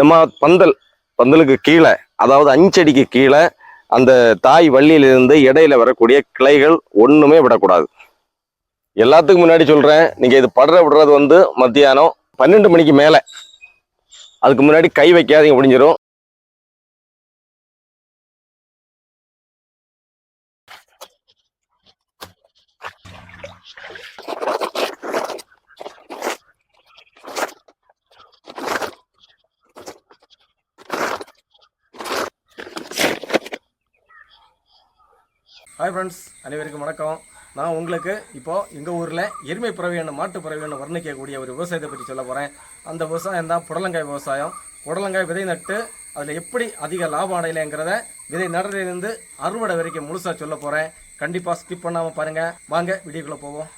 நம்ம பந்தல் பந்தலுக்கு கீழே அதாவது அஞ்சடிக்கு கீழே அந்த தாய் வள்ளியிலிருந்து இடையில வரக்கூடிய கிளைகள் ஒன்றுமே விடக்கூடாது. எல்லாத்துக்கும் முன்னாடி சொல்கிறேன் நீங்கள் இது படுற விடுறது வந்து மத்தியானம் பன்னெண்டு மணிக்கு மேலே. அதுக்கு முன்னாடி கை வைக்காதீங்க முடிஞ்சிடும் ஹாய் ஃப்ரெண்ட்ஸ் அனைவருக்கும் வணக்கம். நான் உங்களுக்கு இப்போது எங்கள் ஊரில் எருமை பறவையான மாட்டு பறவையான வர்ணிக்கக்கூடிய ஒரு விவசாயத்தை பற்றி சொல்ல போகிறேன் அந்த விவசாயம் தான் புடலங்காய் விவசாயம். புடலங்காய் விதை நட்டு அதில் எப்படி அதிக லாபம் அடையலைங்கிறத விதை நடுறதுலேருந்து அறுவடை வரைக்கும் முழுசாக சொல்ல போகிறேன் கண்டிப்பாக ஸ்கிப் பண்ணாமல் பாருங்கள் வாங்க வீடியோக்குள்ளே போவோம்.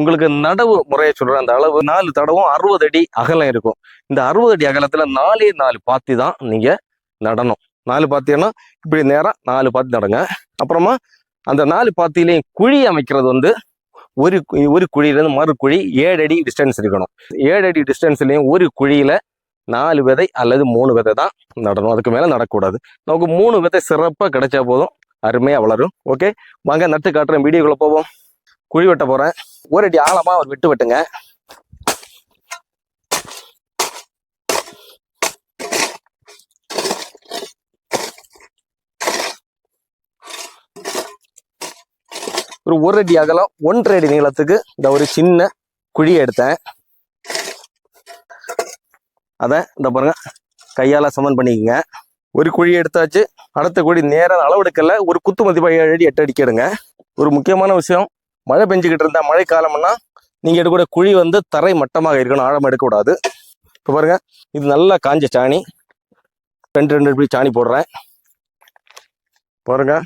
உங்களுக்கு நடவு முறையை சொல்ற அந்த அளவு நாலு தடவும் அறுபது அடி அகலம் இருக்கும். இந்த அறுபது அடி அகலத்துல நாலே நாலு பாத்தி தான் நீங்க நடணும். நாலு பாத்தினா இப்படி நேரம் நாலு பாத்தி நடங்க. அப்புறமா அந்த நாலு பாத்திலையும் குழி அமைக்கிறது வந்து ஒரு ஒரு குழியிலேருந்து மறு குழி ஏழு அடி டிஸ்டன்ஸ் இருக்கணும். ஏழு அடி டிஸ்டன்ஸ்லையும் ஒரு குழியில் நாலு விதை அல்லது மூணு விதை தான் நடணும். அதுக்கு மேலே நடக்கூடாது. நமக்கு மூணு விதை சிறப்பாக கிடைச்சா போதும். அருமையாக வளரும். ஓகே வாங்க நட்டு காட்டுறேன் வீடியோக்குள்ளே போவோம். குழி வெட்ட போகிறேன் ஒரு அடி ஆழமாக ஒரு வெட்டு வெட்டுங்க. ஒரு ஒரு அடி அகலம் ஒன்றரை அடி நீளத்துக்கு இந்த ஒரு சின்ன குழியை எடுத்தேன். அதை இந்த பாருங்க கையால் சமன் பண்ணிக்கோங்க. ஒரு குழி எடுத்தாச்சு. அடுத்த குழி நேரம் அளவெடுக்கல. ஒரு குத்து மதிப்பாக ஏழு அடி எட்டு அடிக்கிடுங்க ஒரு முக்கியமான விஷயம் மழை பெஞ்சுக்கிட்டு இருந்தால் மழை காலம்னா நீங்கள் எடுக்கக்கூடிய குழி வந்து தரை மட்டமாக இருக்கணும் ஆழம் எடுக்கக்கூடாது. இப்போ பாருங்கள் இது நல்லா காஞ்ச சாணி. ரெண்டு ரெண்டு இப்படி சாணி போடுறேன். பாருங்கள்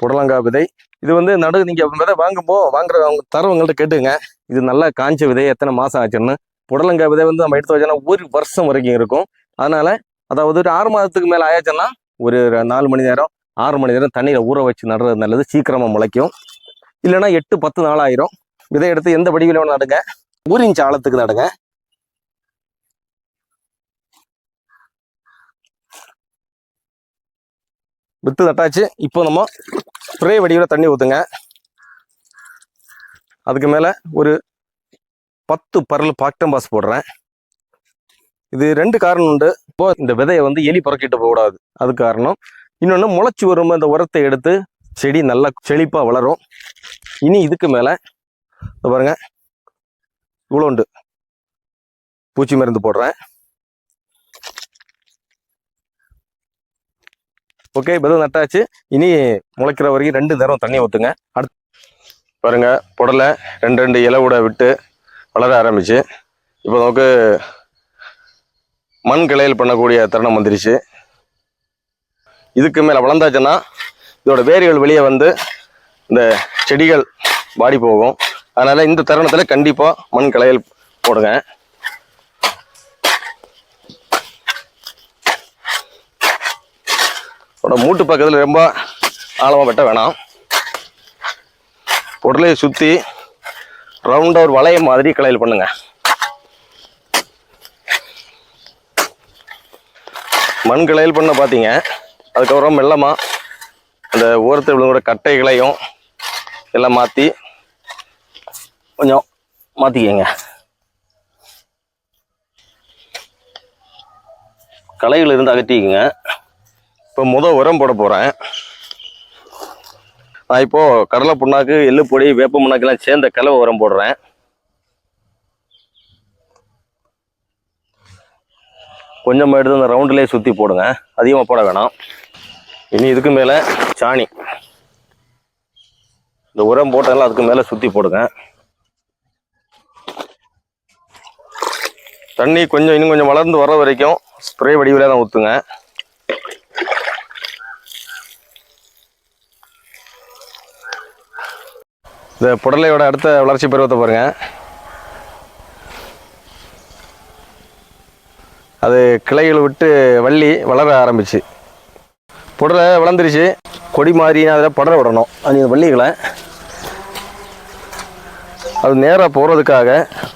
புடலங்காய் விதை. இது வந்து நடு நீங்கள் விதை வாங்கும்போ வாங்குற அவங்க தரவங்கள்ட்ட கேட்டுங்க இது நல்லா காஞ்ச விதை எத்தனை மாதம் ஆச்சுன்னு. புடலங்காய் விதை வந்து நம்ம எடுத்து வச்சோன்னா ஒரு வருஷம் வரைக்கும் இருக்கும். அதனால் அதாவது ஒரு ஆறு மாதத்துக்கு மேலே ஆயாச்சுன்னா ஒரு நாலு மணி நேரம் ஆறு மணி நேரம் தண்ணியில் ஊற வச்சு நடுறது நல்லது. சீக்கிரமாக முளைக்கும். இல்லைன்னா எட்டு பத்து நாள் ஆயிரும். விதை எடுத்து எந்த வடிவில் வேணும் நடுங்க. ஒரு ஆழத்துக்கு நடுங்க. வித்து நட்டாச்சு. இப்போ நம்ம ஸ்ப்ரே வடிவில் தண்ணி ஊற்றுங்க அதுக்கு மேலே ஒரு பத்து பரல் பாக்டம்பாஸ் போடுறேன். இது ரெண்டு காரணம் உண்டு. இப்போ இந்த விதையை வந்து எலி புறக்கிட்டு போகக்கூடாது. அது காரணம் இன்னொன்று முளைச்சி வரும் அந்த உரத்தை எடுத்து செடி நல்லா செழிப்பாக வளரும். இனி இதுக்கு மேலே பாருங்கள் பாருங்க இவ்வளோ உண்டு. பூச்சி மருந்து போடுறேன். ஓகே விதை நட்டாச்சு. இனி முளைக்கிற வரைக்கும் ரெண்டு நேரம் தண்ணி ஊற்றுங்க அடுத்து பாருங்க புடலை ரெண்டு ரெண்டு இலை கூட விட்டு வளர ஆரம்பிச்சு. இப்போ நமக்கு மண் கிளையல் பண்ணக்கூடிய தருணம் வந்துருச்சு. இதுக்கு மேலே வளர்ந்தாச்சுன்னா இதோட வேர்கள் வெளியே வந்து இந்த செடிகள் வாடி போகும். அதனால் இந்த தருணத்தில் கண்டிப்பாக மண் கிளையல் போடுங்க. இதோட மூட்டு பக்கத்தில் ரொம்ப ஆழமாக வெட்ட வேணாம் உடலையை சுற்றி ரவுண்டாக ஒரு வளைய மாதிரி கிளையல் பண்ணுங்கள் மண் கிளையல் பண்ண பார்த்தீங்க அதுக்கப்புறம் மெல்லமாக அந்த ஓரத்தில் விழுங்குற கட்டைகளையும் எல்லாம் மாற்றி கொஞ்சம் மாற்றிக்கங்க களைகள் இருந்து அகற்றிக்கங்க. இப்போ முத உரம் போட போகிறேன் நான் இப்போது கடலை புண்ணாக்கு எள்ளு பொடி வேப்ப புண்ணாக்கெல்லாம் சேர்ந்த கலவை உரம் போடுறேன். கொஞ்சமாக எடுத்து அந்த ரவுண்டுலேயே சுற்றி போடுங்க. அதிகமாக போட வேணாம். இனி இதுக்கு மேலே சாணி. இந்த உரம் போட்டதெல்லாம் அதுக்கு மேலே சுற்றி போடுங்க. தண்ணி கொஞ்சம் இன்னும் கொஞ்சம் வளர்ந்து வர வரைக்கும் ஸ்ப்ரே வடிவில் தான் ஊற்றுங்க இந்த புடலையோட அடுத்த வளர்ச்சி பருவத்தை பாருங்க. அது கிளைகளை விட்டு வள்ளி வளர ஆரம்பிச்சு. புடலை வளர்ந்துருச்சு. கொடி மாதிரி அதில் படர விடணும். அது இந்த வள்ளிகளை. அது நேராக போகிறதுக்காக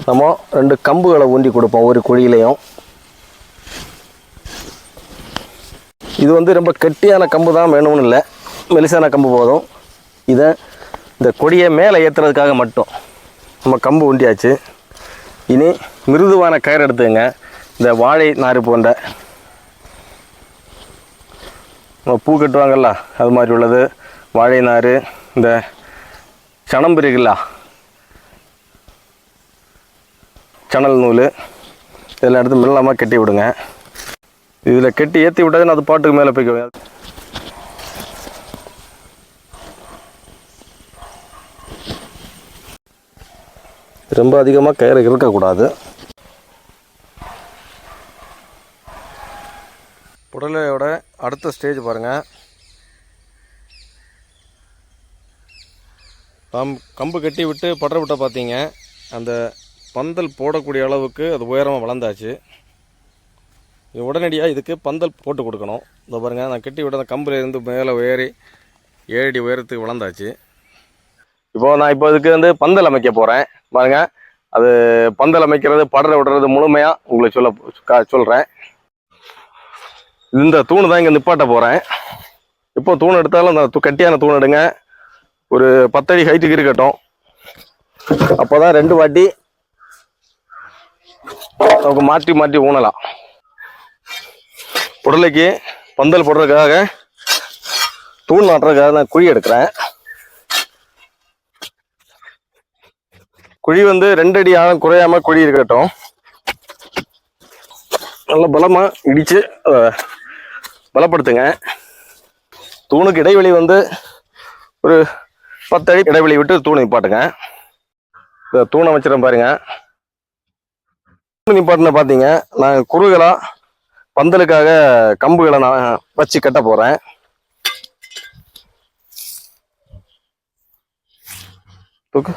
நம்ம ரெண்டு கம்புகளை ஊண்டி கொடுப்போம். ஒரு குழியிலையும். இது வந்து ரொம்ப கெட்டியான கம்பு தான் வேணும்னு இல்லை. மெலிசான கம்பு போதும். இதை இந்த கொடியை மேலே ஏற்றுறதுக்காக மட்டும். நம்ம கம்பு உண்டியாச்சு. இனி மிருதுவான கயிறு எடுத்துங்க இந்த வாழை நார் போன்ற நம்ம பூ கட்டுவாங்கல்ல அது மாதிரி உள்ளது. வாழை நார் இந்த சணம்பு இருக்குல்ல சணல் நூல் இதெல்லாம் எடுத்து மெல்லமாக கட்டி விடுங்க. இதில் கட்டி ஏற்றி விட்டாதுன்னு அது பாட்டுக்கு மேலே போய்க்க ரொம்ப அதிகமாக கயிறு இருக்கக்கூடாது புடலையோட அடுத்த ஸ்டேஜ் பாருங்கள் கம் கம்பு கட்டி விட்டு படர விட்ட பார்த்தீங்க அந்த பந்தல் போடக்கூடிய அளவுக்கு அது உயரமாக வளர்ந்தாச்சு. உடனடியாக இதுக்கு பந்தல் போட்டு கொடுக்கணும். இந்த பாருங்க நான் கட்டி விட்ட அந்த கம்புல இருந்து மேலே உயரி ஏழடி உயரத்துக்கு வளர்ந்தாச்சு. இப்போ நான் இப்போ இதுக்கு வந்து பந்தல் அமைக்க போகிறேன் பாருங்க. அது பந்தல் அமைக்கிறது படர விடுறது முழுமையாக உங்களுக்கு சொல்ல கா- சொல்கிறேன் இந்த தூணு தான் இங்கே நிப்பாட்ட போகிறேன் இப்போ தூண் எடுத்தாலும் அந்த கட்டியான தூண் எடுங்க. ஒரு பத்தடி ஹைட்டுக்கு இருக்கட்டும். அப்போ தான் ரெண்டு வாட்டி நமக்கு மாற்றி மாற்றி ஊனலாம். புடலைக்கு பந்தல் போடுறதுக்காக தூண் நாட்டுறதுக்காக நான் குழி எடுக்கிறேன். குழி வந்து ரெண்டு அடி ஆழம் குறையாம குழி இருக்கட்டும். நல்ல பலமா இடிச்சு பலப்படுத்துங்க. தூணுக்கு இடைவெளி வந்து ஒரு பத்து அடி இடைவெளி விட்டு தூண் நிப்பாட்டுங்க. இந்த தூணை வச்சிடறேன் பாருங்க. தூண் நிப்பாட்டின பார்த்தீங்க நான் குறுகலா பந்தலுக்காக கம்புகளை நான் வச்சு கட்ட போறேன். தூக்கு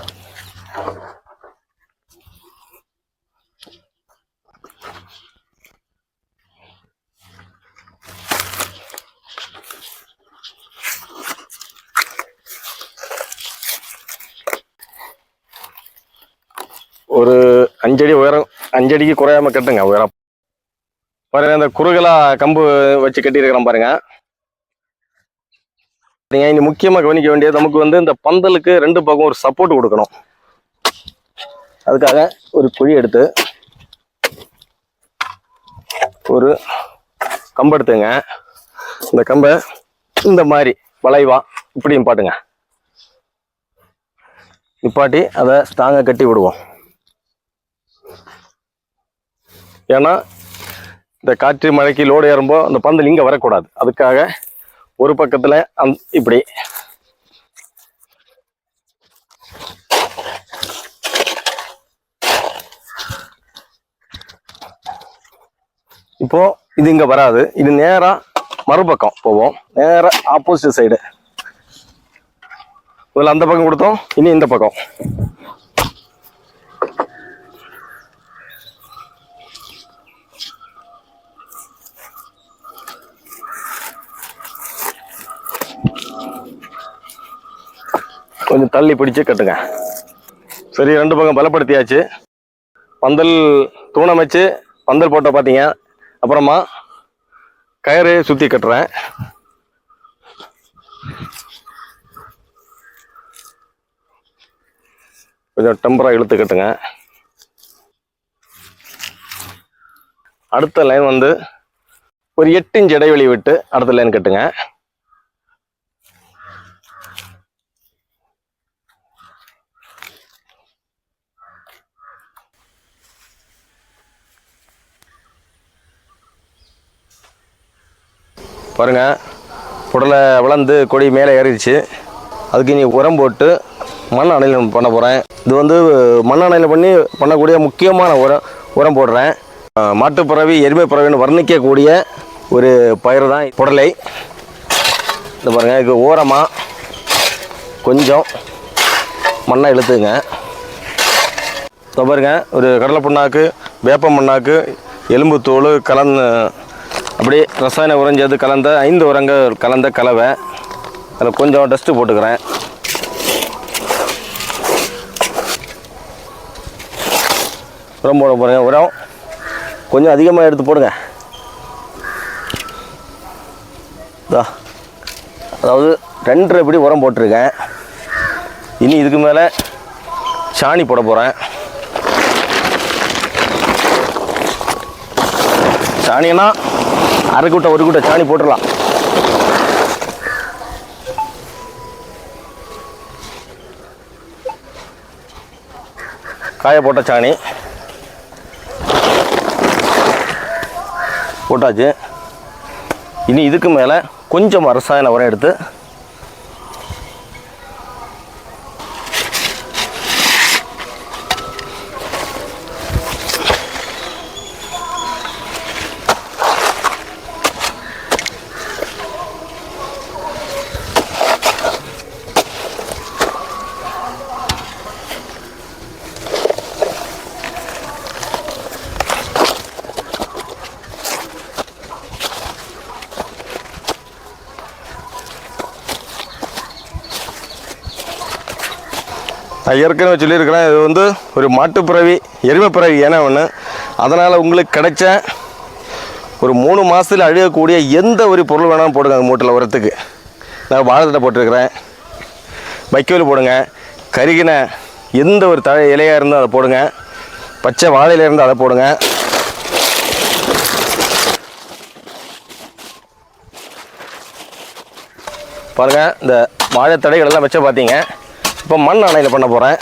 ஒரு அஞ்சடி உயரம் அஞ்சடிக்கு குறையாம கட்டுங்க உயரம். பாருங்க இந்த குறுகலா கம்பு வச்சு கட்டியிருக்கிறோம் பாருங்க. நீங்க இனி முக்கியமா கவனிக்க வேண்டியது நமக்கு வந்து இந்த பந்தலுக்கு ரெண்டு பக்கம் ஒரு சப்போர்ட் கொடுக்கணும். அதுக்காக ஒரு குழி எடுத்து ஒரு கம்பு எடுத்துங்க. இந்த கம்பை இந்த மாதிரி வளைவா இப்படி நிப்பாட்டுங்க நிப்பாட்டி அதை ஸ்ட்ராங்காக கட்டி விடுவோம். ஏன்னா இந்த காற்று மழைக்கு லோடு ஏறும்போது அந்த பந்தல் இங்கே வரக்கூடாது. அதுக்காக ஒரு பக்கத்தில் அந் இப்படி. இப்போ இது இங்கே வராது. இது நேராக மறுபக்கம் போவோம். நேராக ஆப்போசிட் சைடு முதல்ல அந்த பக்கம் கொடுத்தோம் இனி இந்த பக்கம். கொஞ்சம் தள்ளி பிடிச்சு கட்டுங்க. சரி ரெண்டு பக்கம் பலப்படுத்தியாச்சு. பந்தல் தூணமைச்சு பந்தல் போட்ட பார்த்தீங்க அப்புறமா கயிறு சுற்றி கட்டுறேன். கொஞ்சம் டெம்பராக இழுத்து கட்டுங்க. அடுத்த லைன் வந்து ஒரு எட்டு இன்ச் இடைவெளி விட்டு அடுத்த லைன் கட்டுங்க. பாருங்க. புடலை வளர்ந்து கொடி மேலே ஏறிடுச்சு. அதுக்கு இனி உரம் போட்டு மண் அணையில் பண்ண போகிறேன் இது வந்து மண் அணையில் பண்ணி பண்ணக்கூடிய முக்கியமான உரம் உரம் போடுறேன். மாட்டுப்பறவை எருமை பறவைன்னு வர்ணிக்கக்கூடிய ஒரு பயிர் தான் புடலை. இந்த பாருங்கள் இதுக்கு ஓரமாக கொஞ்சம் மண்ணை இழுத்துங்க. இதோ பாருங்க ஒரு கடலை புண்ணாக்கு வேப்ப மண்ணாக்கு எலும்பு தோல் கலந்து அப்படி ரசாயன உறைஞ்சது கலந்த ஐந்து உரங்கள் கலந்த கலவை. அதில் கொஞ்சம் டஸ்ட்டு போட்டுக்கிறேன். உரம் போட போகிறேன் உரம் கொஞ்சம் அதிகமாக எடுத்து போடுங்க. இதா. அதாவது ரெண்டரை படி உரம் போட்டிருக்கேன். இனி இதுக்கு மேலே சாணி போட போகிறேன் சாணினா அரை கூட்டை ஒரு கூட்டை சாணி போட்டுடலாம். காய போட்ட சாணி. போட்டாச்சு. இனி இதுக்கு மேலே கொஞ்சம் ரசாயன உரம் எடுத்து நான் ஏற்கனவே சொல்லியிருக்கிறேன் இது வந்து ஒரு மாட்டுப்பிறவி எருமைப்பிறவி ஏன்னா ஒன்று அதனால் உங்களுக்கு கிடைச்ச ஒரு மூணு மாதத்தில் அழுகக்கூடிய எந்த ஒரு பொருள் வேணாலும் போடுங்க அந்த மூட்டில் உரத்துக்கு. நான் வாழைத்தட்டை போட்டிருக்கிறேன். வைக்கோல் போடுங்க. கருகின எந்த ஒரு தழை இலையாக இருந்தால் அதை போடுங்க. பச்சை வாழையில இருந்தால் அதை போடுங்க. பாருங்கள் இந்த வாழைத்தடைகள் எல்லாம் வச்ச பார்த்தீங்க. இப்போ மண் அணையில் பண்ண போகிறேன்.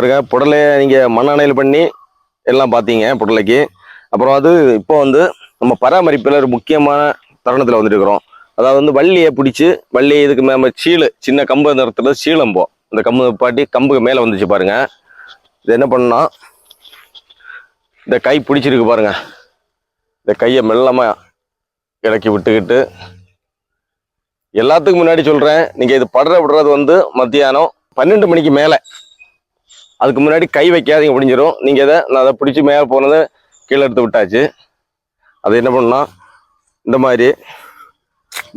பாருங்க புடலை நீங்கள் மண்ணெண்ணெயில் பண்ணி எல்லாம் பார்த்தீங்க புடலைக்கு. அப்புறம் அது இப்போ வந்து நம்ம பராமரிப்பில் ஒரு முக்கியமான தருணத்தில் வந்துருக்குறோம் அதாவது வந்து வள்ளியை பிடிச்சி வள்ளி இதுக்கு மேலே சீலு சின்ன கம்பு நிறத்துல சீலம்போ இந்த கம்பு பாட்டி கம்புக்கு மேலே வந்துச்சு பாருங்க. இது என்ன பண்ணா இந்த கை பிடிச்சிருக்கு பாருங்க. இந்த கையை மெல்லமாக இறக்கி விட்டுக்கிட்டு எல்லாத்துக்கும் முன்னாடி சொல்கிறேன் நீங்கள் இது படுற விடுறது வந்து மத்தியானம் பன்னெண்டு மணிக்கு மேலே. அதுக்கு முன்னாடி கை வைக்காதீங்க முடிஞ்சிடும் நீங்கள் இதை நான் அதை பிடிச்சி மேலே போனதை கீழே எடுத்து விட்டாச்சு. அது என்ன பண்ணால் இந்த மாதிரி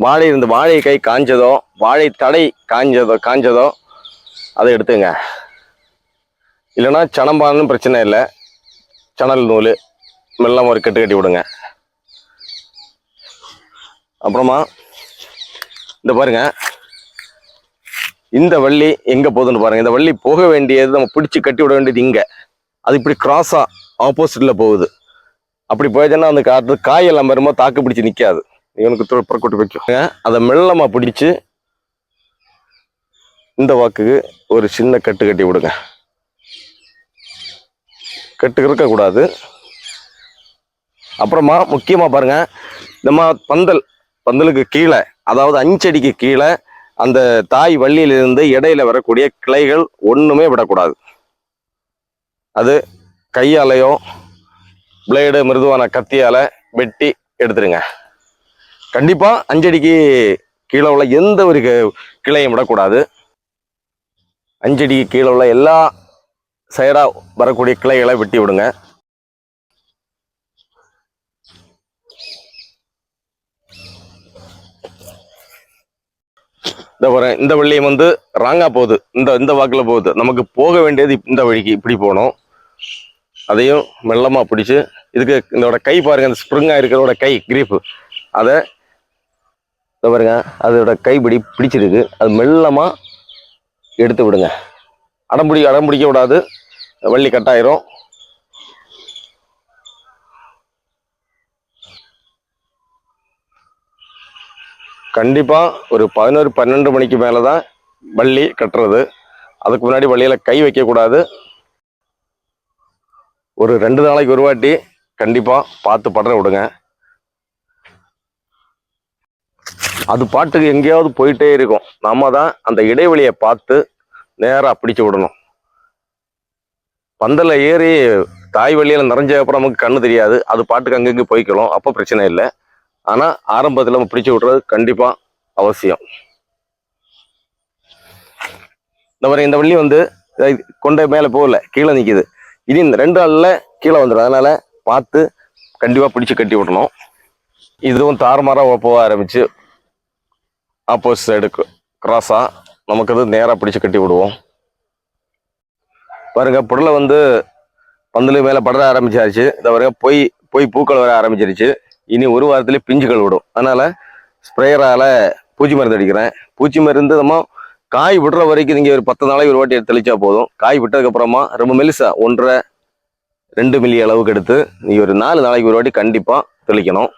வாழை இருந்து வாழை கை காஞ்சதோ வாழை தடை காஞ்சதோ காஞ்சதோ அதை எடுத்துங்க. இல்லைன்னா சனம்பானும் பிரச்சனை இல்லை. சணல் நூல் மெல்லாம் ஒரு கட்டு கட்டி விடுங்க. அப்புறமா இந்த பாருங்க. இந்த வள்ளி எங்கே போகுதுன்னு பாருங்கள் இந்த வள்ளி போக வேண்டியது நம்ம பிடிச்சி கட்டி விட வேண்டியது இங்கே. அது இப்படி கிராஸாக ஆப்போசிட்டில் போகுது. அப்படி போயிடுச்சுன்னா அந்த காற்று காயெல்லாம் வரும்போது தாக்கு பிடிச்சி நிற்காது இவனுக்கு புறக்கூட்டு வைக்கும் அதை மெல்லமாக பிடிச்சி இந்த வாக்குக்கு ஒரு சின்ன கட்டு கட்டி விடுங்க. கட்டு இருக்கக்கூடாது அப்புறமா முக்கியமாக பாருங்கள் நம்ம பந்தல் பந்தலுக்கு கீழே அதாவது அஞ்சடிக்கு கீழே அந்த தாய் வள்ளியிலிருந்து இடையில வரக்கூடிய கிளைகள் ஒன்றுமே விடக்கூடாது. அது கையாலையோ பிளேடு மிருதுவான கத்தியால் வெட்டி எடுத்துருங்க. கண்டிப்பாக அஞ்சடிக்கு கீழே உள்ள எந்த ஒரு கி- கிளையும் விடக்கூடாது. அஞ்சடிக்கு கீழே உள்ள எல்லா சைடாக வரக்கூடிய கிளைகளை வெட்டி விடுங்க. இந்த பாருங்க இந்த வழியும் வந்து ராங்கா போகுது. இந்த இந்த வாக்கில் போகுது. நமக்கு போக வேண்டியது இந்த வழிக்கு இப்படி போகணும். அதையும் மெல்லமாக பிடிச்சி இதுக்கு இதோட கை பாருங்கள் இந்த ஸ்ப்ரிங்காக இருக்கிறதோட கை கிரீப்பு அதை இந்த பாருங்க அதோட கைப்பிடி பிடிச்சிருக்கு. அது மெல்லமாக எடுத்து விடுங்க. அடம்பிடி அடம்பிடிக்க விடாது. வள்ளி கட்டாயிரும். கண்டிப்பாக ஒரு பதினோரு பன்னெண்டு மணிக்கு மேலே தான் வள்ளி கட்டுறது. அதுக்கு முன்னாடி வள்ளியில கை வைக்கக்கூடாது ஒரு ரெண்டு நாளைக்கு ஒரு வாட்டி பார்த்து படுற விடுங்க. அது பாட்டுக்கு எங்கேயாவது போயிட்டே இருக்கும். நாம தான் அந்த இடைவெளியை பார்த்து நேராக பிடிச்சு விடணும். பந்தலில் ஏறி தாய் வழியில் நிறைஞ்ச அப்புறம் நமக்கு கண்ணு தெரியாது. அது பாட்டுக்கு அங்கங்கே போய்க்கலாம் அப்போ பிரச்சனை இல்லை. ஆனால் ஆரம்பத்தில் நம்ம பிடிச்சி விட்றது கண்டிப்பாக அவசியம். இந்த மாதிரி இந்த வள்ளி வந்து அஹ், மேலே போகல கீழே நிற்கிது இனி இந்த ரெண்டு நாளில் கீழே வந்துடும் அதனால் பார்த்து கண்டிப்பாக பிடிச்சி கட்டி விடணும். இதுவும் தாறுமாறாக போக ஆரம்பிச்சு ஆப்போசிட் சைடு கிராஸாக நமக்கு அது நேராக பிடிச்சி கட்டி விடுவோம். பாருங்க புடலை வந்து பந்தலுக்கு மேலே படர ஆரம்பிச்சாச்சு. இந்த வரைக்கும் போய் போய் பூக்கள் வர ஆரம்பிச்சிருச்சு. இனி ஒரு வாரத்திலே பிஞ்சுகள் விடும். அதனால் ஸ்ப்ரேயரால் பூச்சி மருந்து அடிக்கிறேன். பூச்சி மருந்து நம்ம காய் விடுற வரைக்கும் நீங்கள் ஒரு பத்து நாளைக்கு ஒரு வாட்டி தெளிச்சா போதும். காய் விட்டதுக்கப்புறமா ரொம்ப மெலிசா ஒன்றரை ரெண்டு மில்லி அளவுக்கு எடுத்து நீங்கள் ஒரு நாலு நாளைக்கு ஒரு வாட்டி கண்டிப்பாக தெளிக்கணும்.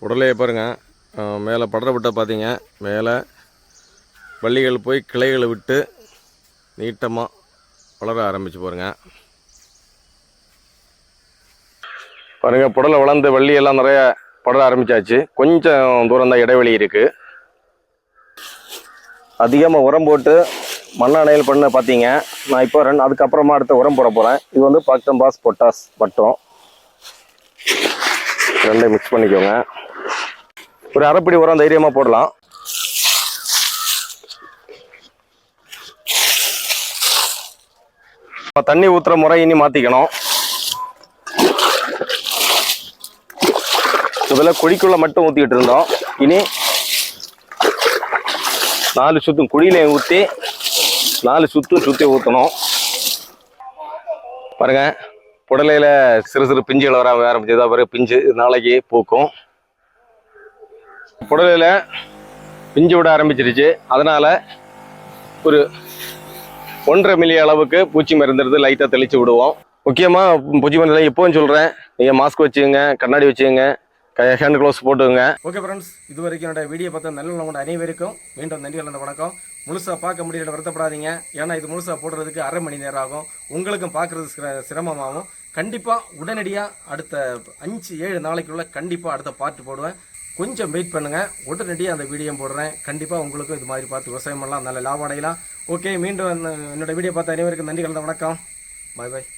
புடலையை பாருங்க. மேலே படர விட்ட பார்த்தீங்க மேலே வள்ளிகள் போய் கிளைகளை விட்டு நீட்டமாக வளர ஆரம்பிச்சு பாருங்கள் பாருங்கள் புடலை வளர்ந்து வள்ளியெல்லாம் நிறைய படர ஆரம்பிச்சாச்சு. கொஞ்சம் தூரம் தான் இடைவெளி இருக்குது அதிகமாக உரம் போட்டு மண்ணணையல் பண்ண பார்த்தீங்க நான் இப்போ ரெண்டு அதுக்கப்புறமா அடுத்த உரம் போட போகிறேன் இது வந்து பக்கம் பாஸ் பொட்டாஸ் மட்டும் ரெண்டையும் மிக்ஸ் பண்ணிக்கோங்க. ஒரு அரைப்படி உரம் தைரியமாக போடலாம். இப்போ தண்ணி ஊற்றுற முறை இனி மாற்றிக்கணும் முதல்ல கொடிக்குள்ளே மட்டும் ஊற்றிக்கிட்டு இருந்தோம். இனி நாலு சுத்தும் குழியிலையும் ஊற்றி நாலு சுத்தும் சுற்றி ஊற்றணும் பாருங்க புடலையில் சிறு சிறு பிஞ்சுகள் வர ஆரம்பிச்சதா பிறகு பிஞ்சு இது நாளைக்கு பூக்கும். புடலையில் பிஞ்சு விட ஆரம்பிச்சிருச்சு. அதனால் ஒரு ஒன்றரை மில்லி அளவுக்கு பூச்சி மருந்து லைட்டாக தெளித்து விடுவோம். முக்கியமாக பூச்சி மருந்து எப்போவும் சொல்கிறேன் நீங்கள் மாஸ்க் வச்சுங்க கண்ணாடி வச்சுங்க ஹேண்ட் க்ளவுஸ் போட்டுங்க ஓகே ஃப்ரெண்ட்ஸ் இது வரைக்கும் என்னோட வீடியோ பார்த்த நல்ல உங்களோட அனைவருக்கும் மீண்டும் நன்றிகள் அந்த வணக்கம். முழுசாக பார்க்க முடியல வருத்தப்படாதீங்க. ஏன்னா இது முழுசாக போடுறதுக்கு அரை மணி நேரம் ஆகும். உங்களுக்கும் பார்க்குறது சிர சிரமமாகும். கண்டிப்பாக உடனடியாக அடுத்த அஞ்சு ஏழு நாளைக்குள்ளே கண்டிப்பாக அடுத்த பார்ட் போடுவேன். கொஞ்சம் வெயிட் பண்ணுங்கள் உடனடியாக அந்த வீடியோ போடுறேன். கண்டிப்பாக உங்களுக்கும் இது மாதிரி பார்த்து விவசாயம் பண்ணலாம். நல்ல லாபம் அடையலாம். ஓகே மீண்டும் என்னோட வீடியோ பார்த்த அனைவருக்கும் நன்றி கலந்த வணக்கம். பாய் பாய்